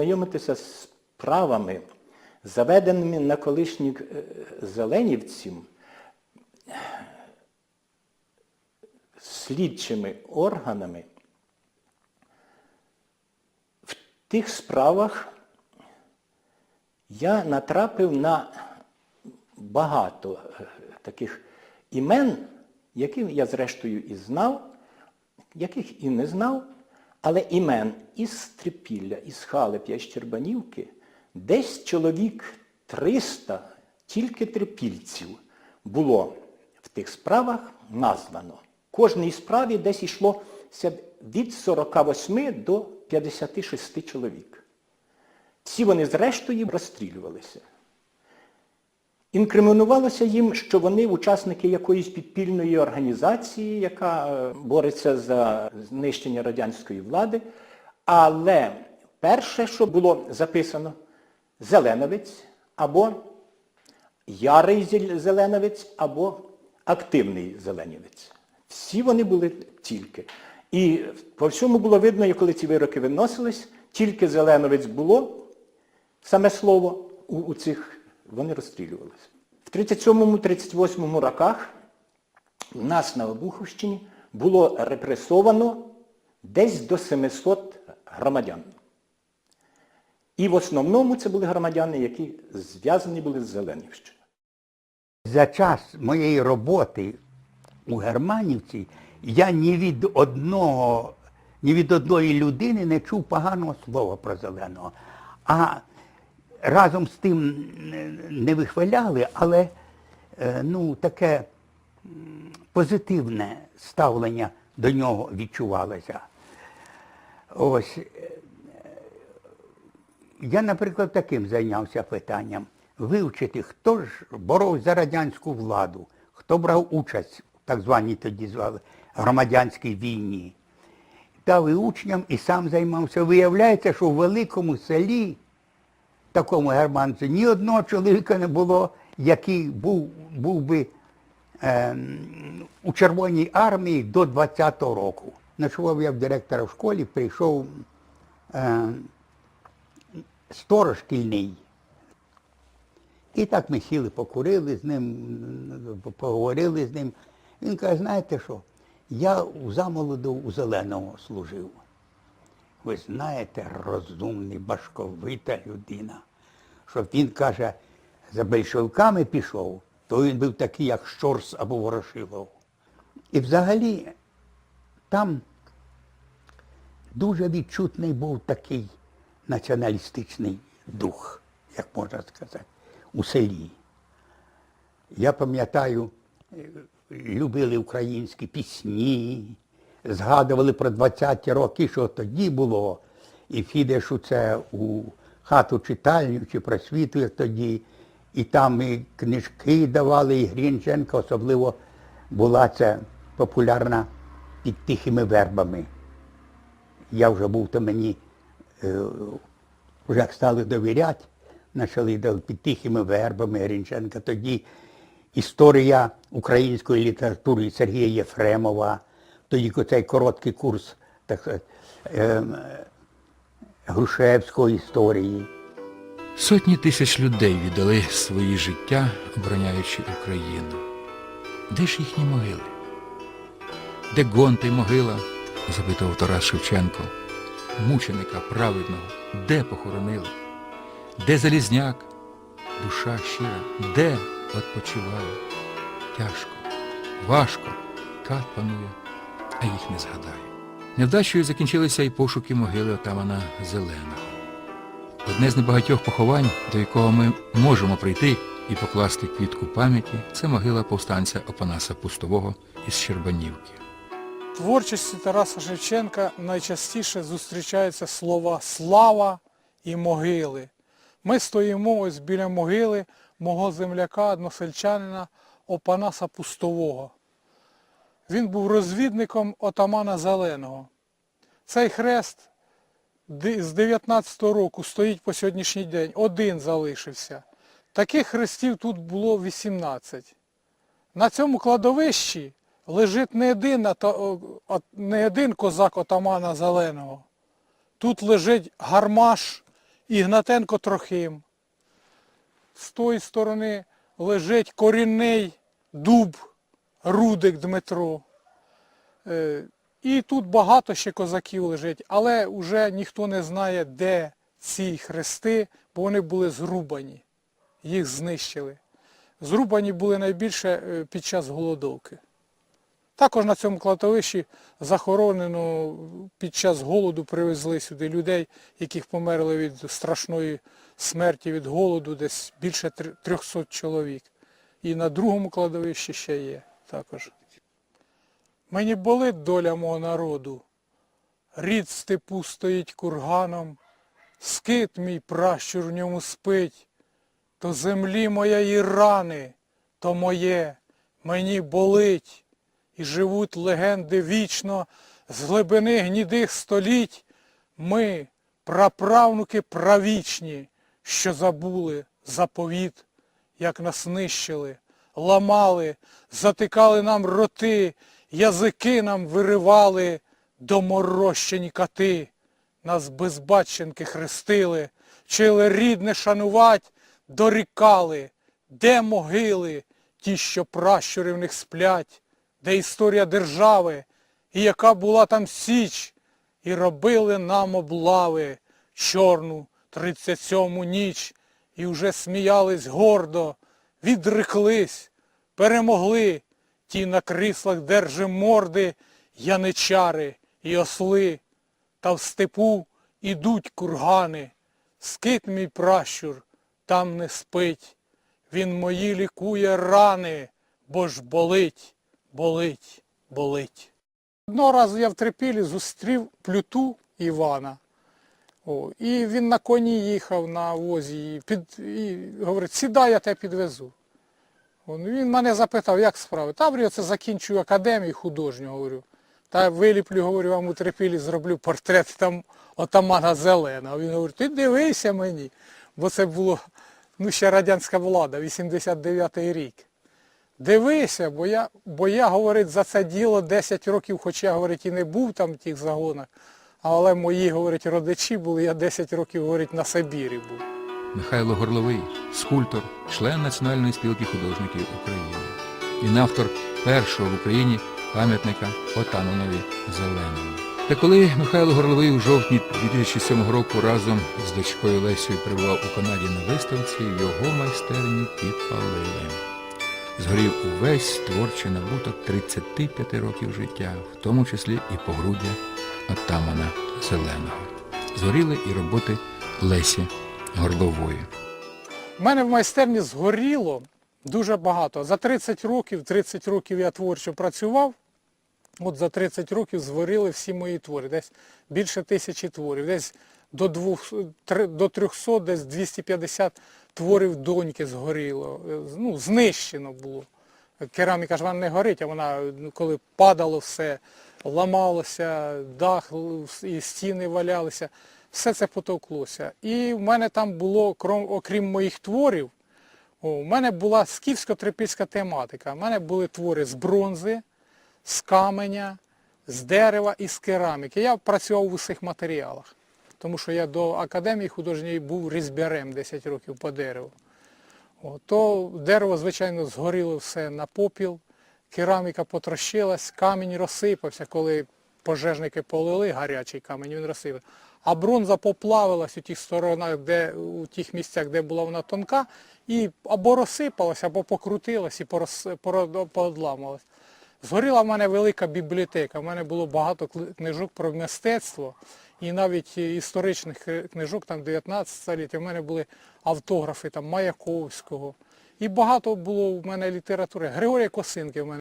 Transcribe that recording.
Знайомитися з справами, заведеними на колишніх е, зеленівців, слідчими органами, в тих справах я натрапив на багато е, таких імен, які я зрештою і знав, яких і не знав, але імен із Трипілля, із Халеп'я, із Щербанівки, десь чоловік 300 тільки трипільців було в тих справах названо. Кожній справі десь йшло від 48 до 56 чоловік. Всі вони зрештою розстрілювалися. Інкримінувалося їм, що вони учасники якоїсь підпільної організації, яка е, бореться за знищення радянської влади. Але перше, що було записано, Зеленовець або ярий зел- зеленовець, або активний зеленівець. Всі вони були тільки. І по всьому було видно, коли ці вироки виносились, тільки зеленовець було, саме слово у, у цих, вони розстрілювалися. В 37-38 роках у нас на Обуховщині було репресовано десь до 700 громадян. І в основному це були громадяни, які зв'язані були з Зеленівщиною. За час моєї роботи у Германівці я ні від одного, ні від одної людини не чув поганого слова про зеленого. А разом з тим е, не вихваляли, але е, ну, таке позитивне ставлення до нього відчувалося. Ось я, наприклад, таким зайнявся питанням. Вивчити, хто ж боровся за радянську владу, хто брав участь в так званій тоді звали громадянській війні. Дав і учням і сам займався. Виявляється, що в великому селі, такому германці, ні одного чоловіка не було, який був, був би ем, у Червоній армії до 20-го року. Ночував я в директора в школі, прийшов ем, сторож шкільний. І так ми сіли, покурили з ним, поговорили з ним. Він каже, знаєте що, я замолоду у зеленого служив. Ви знаєте, розумний, башковита людина. Щоб він каже, за большевиками пішов, то він був такий, як Щорс або Ворошилов. І взагалі там дуже відчутний був такий націоналістичний дух, як можна сказати, у селі. Я пам'ятаю, е, любили українські пісні, згадували про 20-ті роки, що тоді було. І підеш у це у хату читальню чи просвіту, як тоді, і там і книжки давали, і Грінченка, особливо була це популярна під тихими вербами. Я вже був, то мені е, вже стали довіряти, почали під тихими вербами Грінченка. Тоді історія української літератури Сергія Єфремова, тоді цей короткий курс так сказати, ем, Грушевської історії. Сотні тисяч людей віддали свої життя, обороняючи Україну. Де ж їхні могили? Де Гонтий могила? запитував Тарас Шевченко. Мученика праведного, де похоронили? Де Залізняк? Душа щира, де відпочиває? Тяжко, важко, кат панує, а їх не згадаю. Невдачею закінчилися і пошуки могили отамана Зеленого. Одне з небагатьох поховань, до якого ми можемо прийти і покласти квітку пам'яті, це могила повстанця Опанаса Пустового із Щербанівки. Творчості Тараса Шевченка найчастіше зустрічаються слова слава і могили. Ми стоїмо ось біля могили мого земляка, односельчанина Опанаса Пустового. Він був розвідником отамана Зеленого. Цей хрест з 19-го року стоїть по сьогоднішній день. Один залишився. Таких хрестів тут було 18. На цьому кладовищі лежить не один, не один козак отамана Зеленого. Тут лежить гармаш Ігнатенко Трохим. З тої сторони лежить корінний дуб Рудик Дмитро. Е, І тут багато ще козаків лежить, але вже ніхто не знає, де ці хрести, бо вони були зрубані. Їх знищили. Зрубані були найбільше е, під час голодовки. Також на цьому кладовищі захоронено під час голоду привезли сюди людей, яких померли від страшної смерті від голоду, десь більше 300 чоловік. І на другому кладовищі ще є також. Мені болить доля мого народу. Рід степу стоїть курганом, скит мій пращур в ньому спить, то землі моєї рани, то моє, мені болить, і живуть легенди вічно з глибини гнідих століть. Ми, праправнуки правічні, що забули заповіт, як нас нищили, ламали, затикали нам роти, язики нам виривали, доморощені кати. Нас безбатченки хрестили, вчили рідне шанувать, дорікали, де могили, ті, що пращури в них сплять, де історія держави, і яка була там січ, і робили нам облави чорну тридцять сьому ніч, і вже сміялись гордо, відреклись, перемогли, ті на кріслах держи морди, яничари і осли, та в степу ідуть кургани, скит мій пращур там не спить, він мої лікує рани, бо ж болить, болить, болить. Одного разу я в Трипілі зустрів плюту Івана. О, і він на коні їхав на возі і, під, і говорить, сідай, я тебе підвезу. Он, він мене запитав, як справи. Та говорю, це закінчую академію художню, говорю. Та виліплю, говорю, вам у Трипілі зроблю портрет там отамана Зеленого. Він говорить, ти дивися мені. Бо це було ну, ще радянська влада, 89-й рік. Дивися, бо я, бо я, говорить, за це діло 10 років, хоча, говорить, і не був там в тих загонах, але мої, говорить, родичі були, я 10 років, говорить, на Сибірі був. Михайло Горловий, скульптор, член Національної спілки художників України. Він автор першого в Україні пам'ятника Отаманові Зеленому. Та коли Михайло Горловий у жовтні 2007 року разом з дочкою Лесією перебував у Канаді на виставці, його майстерню підпалили. Згорів увесь творчий набуток 35 років життя, в тому числі і погруддя отамана Зеленого. Згоріли і роботи Лесі Горлової. У мене в майстерні згоріло дуже багато. За 30 років, 30 років я творчо працював, от за 30 років згоріли всі мої твори. Десь більше тисячі творів, десь до, двох, три- до 300, десь 250 творів доньки згоріло. Ну, знищено було. Кераміка ж вона не горить, а вона, ну, коли падало все, ламалося, дах і стіни валялися, все це потовклося. І в мене там було, крім, окрім моїх творів, у мене була скіфсько-трипільська тематика. У мене були твори з бронзи, з каменя, з дерева і з кераміки. Я працював в усіх матеріалах, тому що я до академії художньої був різьбярем 10 років по дереву. То дерево, звичайно, згоріло все на попіл, кераміка потрощилась, камінь розсипався, коли пожежники полили гарячий камінь, він розсипався. А бронза поплавилась у тих сторонах, де, у тих місцях, де була вона тонка, і або розсипалась, або покрутилась і порос. Згоріла в мене велика бібліотека. У мене було багато книжок про мистецтво і навіть історичних е, книжок там 19 століття. У мене були автографи там Маяковського. І багато було в мене літератури. Григорія Косинки в мене.